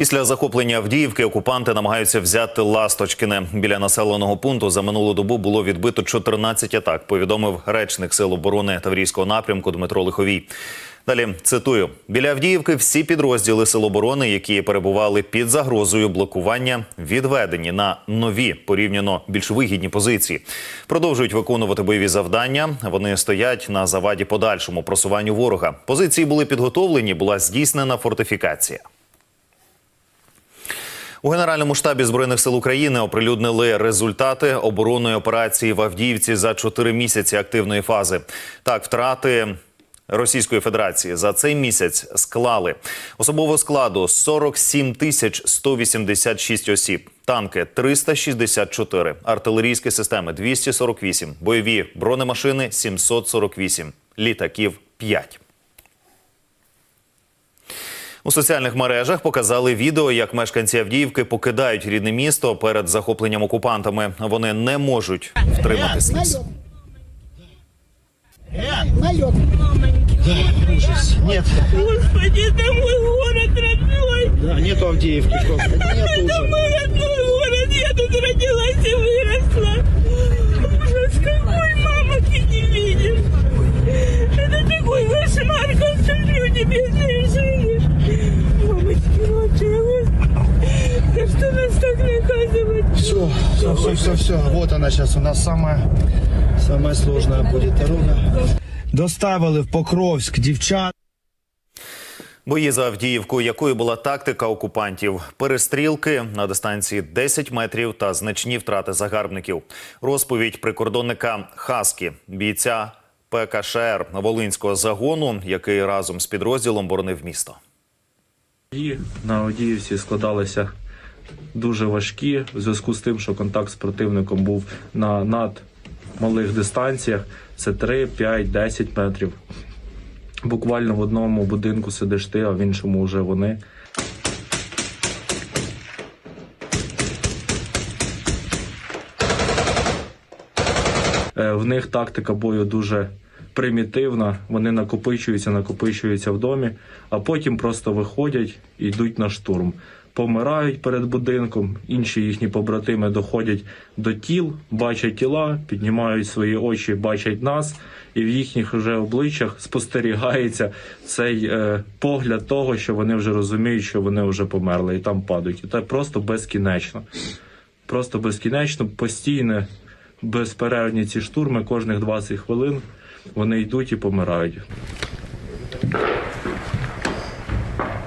Після захоплення Авдіївки окупанти намагаються взяти Ласточкине. Біля населеного пункту за минулу добу було відбито 14 атак. Повідомив речник Сил оборони Таврійського напрямку Дмитро Лиховій. Далі цитую: біля Авдіївки всі підрозділи Сил оборони, які перебували під загрозою блокування, відведені на нові порівняно більш вигідні позиції. Продовжують виконувати бойові завдання. Вони стоять на заваді подальшому просуванню ворога. Позиції були підготовлені, була здійснена фортифікація. У Генеральному штабі збройних сил України оприлюднили результати оборонної операції в Авдіївці за чотири місяці активної фази. Так, втрати Російської Федерації за цей місяць склали. Особового складу 47 тисяч 186 осіб, танки 364, артилерійські системи 248, бойові бронемашини 748, літаків 5. У соціальних мережах показали відео, як мешканці Авдіївки покидають рідне місто перед захопленням окупантами. Вони не можуть втримати сліз. Налет. Нет, Господи, это мой город родной. да, нету Авдеевки. просто. Нету Это уже. мой родной город. Я тут родилась и выросла. Ужас какой, мама, ты не видишь. Это такой кошмар, как тут люди бедные Все, все, все, все, все. Вот она сейчас у нас самая, самая сложная будет дорога. Доставили в Покровськ дівчат. Бої за Авдіївку, якою була тактика окупантів, перестрілки на дистанції 10 метрів та значні втрати загарбників. Розповідь прикордонника Хаскі, бійця ПКШР Волинського загону, який разом з підрозділом боронив місто. Бої на Одіївці складалися дуже важкі в зв'язку з тим, що контакт з противником був на над малих дистанціях. Це 3, 5, 10 метрів. Буквально в одному будинку сидиш ти, а в іншому вже вони. Е, В них тактика бою дуже примітивна. Вони накопичуються, накопичуються в домі, а потім просто виходять і йдуть на штурм. Помирають перед будинком, інші їхні побратими доходять до тіл, бачать тіла, піднімають свої очі, бачать нас, і в їхніх вже обличчях спостерігається цей е, погляд того, що вони вже розуміють, що вони вже померли, і там падають. І це просто безкінечно просто безкінечно, постійне, безперервні ці штурми, кожних 20 хвилин вони йдуть і помирають.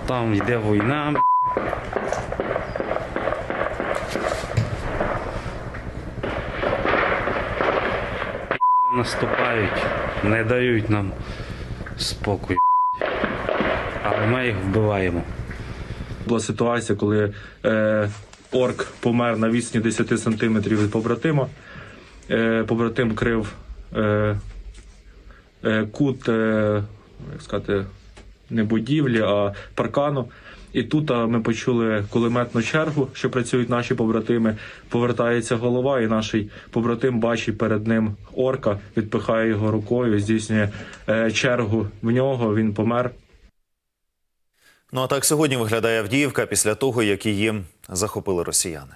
Там йде війна. Наступають, не дають нам спокою. Але ми їх вбиваємо. Була ситуація, коли е, орк помер на відстані 10 сантиметрів від побратима. Е, побратим крив е, кут, е, як сказати, не будівлі, а паркану. І тут ми почули кулеметну чергу, що працюють наші побратими. Повертається голова, і наш побратим бачить перед ним орка, відпихає його рукою, здійснює е, чергу в нього. Він помер. Ну а так сьогодні виглядає Авдіївка після того, як її захопили росіяни.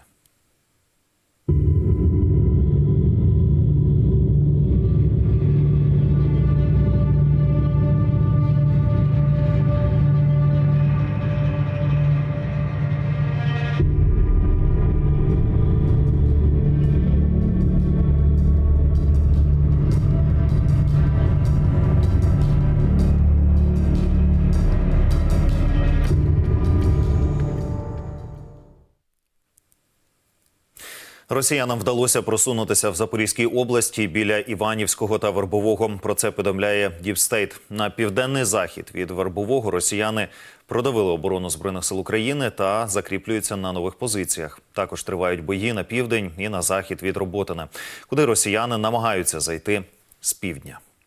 Росіянам вдалося просунутися в Запорізькій області біля Іванівського та Вербового. Про це повідомляє Діпстейт. На південний захід від Вербового росіяни продавили оборону збройних сил України та закріплюються на нових позиціях. Також тривають бої на південь і на захід від Роботина, куди росіяни намагаються зайти з півдня.